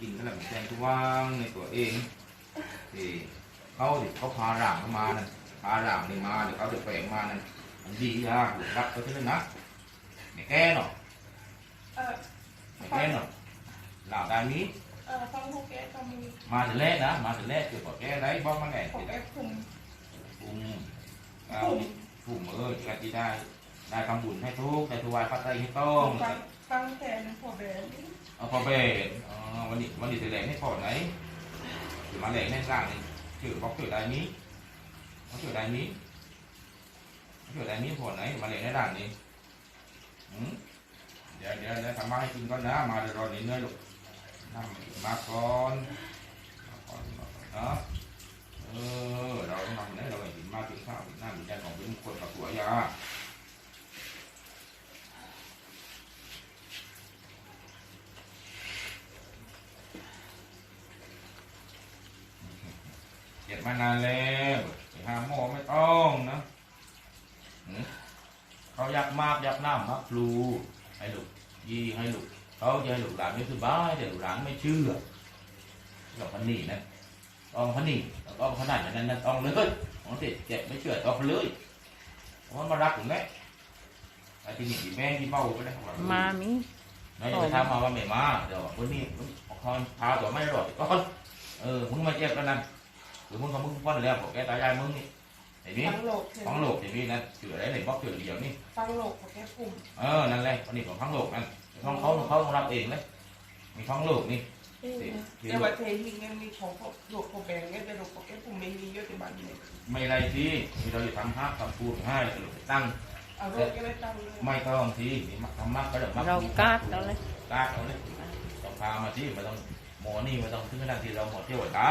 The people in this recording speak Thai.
กินนั่นแหละแทงทุกว่างในตัวเองที่เขาดิเขาพาร่างเข้ามานั่นพาร่างนี่มาเดี๋ยวเขาจะแปลงมานั่นมันดียากรับเขาที่นั่นนะไม่แก้เนาะเออไม่แก้เนาะหลังการนี้เออฟังพวกแกก็มีมาถึงแรกนะมาถึงแรกคือบอกแก้ได้บ้างมันแหละพวกแกกลุ่มปุ่มเอาปุ่มเออจะที่ได้ได้ทำบุญให้ทุกได้ถวายพระไตรให้ต้อง ฟังฟังแต่ในพวกแบนเอาพอเบนอ๋อวันนี้วันนี้จะแหลงให้พอไหนหรือมาแหลงให้สร้างนี่ชื่อบอกชื่อใดนี้เขาชื่อใดนี้เขาชื่อใดนี้พอไหนมาแหลงในด้านนี้อืมเดี๋ยวเดี๋ยวเดี๋ยวทำมาให้กินก่อนนะมาเดี๋ยวรอนิดนึงลูกนั่งมาก่อนมาก่อนเนาะเออเราต้องทำไหนเราให้กินมากินข้าวกินน้ำกินยาของเป็นคนกับตัวยา เจ็ บมานานแล้วไปหาหมอไม่ต้องนะหืมเขาอยากมากอยากน้ำมักพลูให้ลูกยี่ให้ลูกเขาจะให้ลูกหลานไม่สบายแต่ลูกหลานไม่เชื่อเราพันนี่นะต้องพันนี่ต้องขนาดนั้นนะต้องเลยของเด็กเจ็บไม่เชื่อต้องเลยเพราะมันมารักถึงแม่ไอ้ที่นี่ที่แม่ที่เบ้าไปได้ของเรามามินายจะไปถามมาว่าไม่มาเดี๋ยววันนี้มึงคอยพาตัวไม่รอดก่อนเออมึงมาเจ็บแล้วนั่น หรือมึงกับมึงพ้นแล้วบอกแกตายายมึงนี่ไอ้นี่ฟังโลกของโลกไอ้นี่นะเสืออะไรในบล็อกเสือเดียวนี่ฟังโลกพวกแกกลุ่มเออนั่นแหละวันนี้ของทั้งโลกนั่นของเขาเขาต้องรับเองเลยมีของโลกนี่แต่ว่าเทหิงเนี่ยมีของพวกโลกพวกแบนเนี่ยแต่โลกพวกแกกลุ่มไม่มีเยอะที่บ้านเนี่ยไม่ไรที่มีเราจะทำภาพทำพูดให้หรือตั้ง เอาโลกแกไม่ตั้งเลยไม่ต้องที่มีมักทำมักก็เดี๋ยวมักเรากาดแล้วเลย กาดเอาเลยต้องพามาที่ไม่ต้องหมอนี่ไม่ต้องถึงขนาดที่เราหมดเที่ยวตา